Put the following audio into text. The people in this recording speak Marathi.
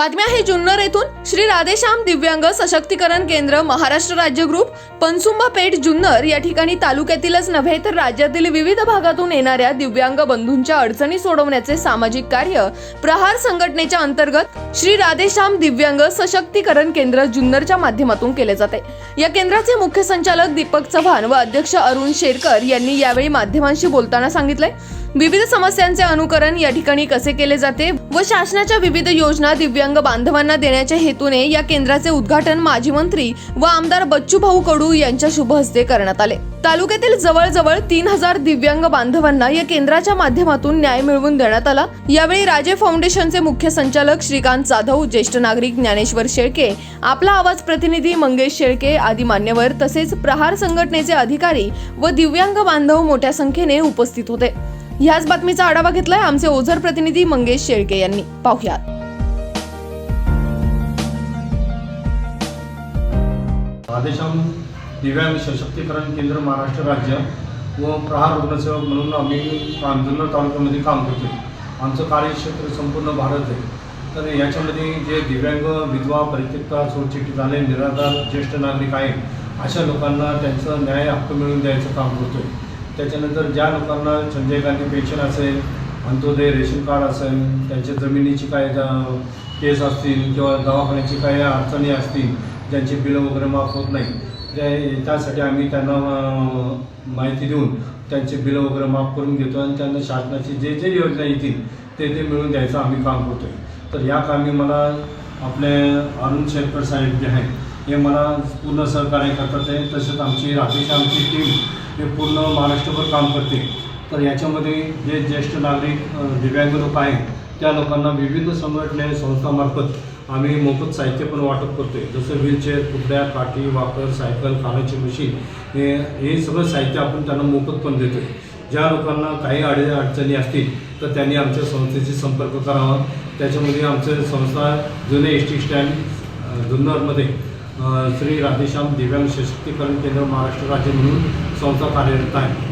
बातम्या आहे जुन्नर येथून. श्री राधेश्याम दिव्यांग सशक्तीकरण केंद्र महाराष्ट्र राज्य ग्रुप पनसुंबा पेठ जुन्नर. या ठिकाणी तालुक्यातीलच नव्हे तर राज्यातील विविध भागातून येणाऱ्या दिव्यांग बंधूंच्या अडचणी सोडवण्याचे सामाजिक कार्य प्रहार संघटनेच्या अंतर्गत श्री राधेश्याम दिव्यांग सशक्तीकरण केंद्र जुन्नरच्या माध्यमातून केले जाते. या केंद्राचे मुख्य संचालक दीपक चव्हाण व अध्यक्ष अरुण शेरकर यांनी यावेळी माध्यमांशी बोलताना सांगितले विविध समस्यांचे अनुकरण या ठिकाणी कसे केले जाते? व शासनाच्या विविध योजना दिव्यांग बांधवांना देण्याच्या हेतूने या केंद्राचे उद्घाटन माजी मंत्री व आमदार बच्चू भाऊ कडू यांच्या शुभ हस्ते करण्यात आले. तालुक्यातील जवळजवळ तीन हजार दिव्यांग बांधवांना या केंद्राच्या माध्यमातून न्याय मिळवून देण्यात आला. यावेळी राजे फाउंडेशनचे मुख्य संचालक श्रीकांत जाधव ज्येष्ठ नागरिक ज्ञानेश्वर शेळके आपला आवाज प्रतिनिधी मंगेश शेळके आदी मान्यवर तसेच प्रहार संघटनेचे अधिकारी व दिव्यांग बांधव मोठ्या संख्येने उपस्थित होते. याच बातमीचा आढावा घेतलाय आमचे ओझर प्रतिनिधी मंगेश शेळके यांनी. पाहुयात. आदेशम दिव्यांग सशक्तीकरण केंद्र महाराष्ट्र राज्य व प्रहार रुग्णसेवक म्हणून आम्ही काम जुन्नर तालुक्यामध्ये काम करतो. आमचं कार्यक्षेत्र संपूर्ण भारत आहे. तर याच्यामध्ये जे दिव्यांग विधवा परित्यक्ता सुरक्षित झाले निराधार ज्येष्ठ नागरिक आहे अशा लोकांना त्यांचं न्याय हक्क मिळवून द्यायचं काम करतो आहे त्याच्यानंतर ज्या लोकांना संजय गांधी पेन्शन असेल अंत्योदय रेशन कार्ड असेल त्यांच्या जमिनीची काय केस असतील किंवा दवाखान्याची काही अडचणी असतील ज्यांची बिलं वगैरे माफ होत नाही. त्या त्यासाठी आम्ही त्यांना माहिती देऊन त्यांचे बिलं वगैरे माफ करून घेतो आणि त्यांना शासनाची जे जे योजना येतील ते ते मिळून द्यायचं आम्ही काम करतो आहे तर या कामी मला आपले अरुण शेतकर साहेब जे आहेत हे मला पूर्ण सहकार्य करतात आहे तसेच आमची राकेश आमची टीम हे पूर्ण महाराष्ट्रभर काम करते. तर याच्यामध्ये जे ज्येष्ठ नागरिक दिव्यांग लोक आहेत त्या लोकांना विविध संघटने संस्थामार्फत आम्ही मोफत साहित्य पण वाटप करतोय. जसं व्हीलचेअर कुठल्या काठी वाकर सायकल खाण्याची मशीन हे हे सगळं साहित्य आपण त्यांना मोफत पण देतोय. ज्या लोकांना काही अडी अडचणी असतील तर त्यांनी आमच्या संस्थेशी संपर्क करावा. त्याच्यामध्ये आमचं संस्था जुने एस टी स्टँड जुन्नरमध्ये श्री राधेश्याम दिव्यांग सशक्तीकरण केंद्र महाराष्ट्र राज्य म्हणून संस्था कार्यरत आहे.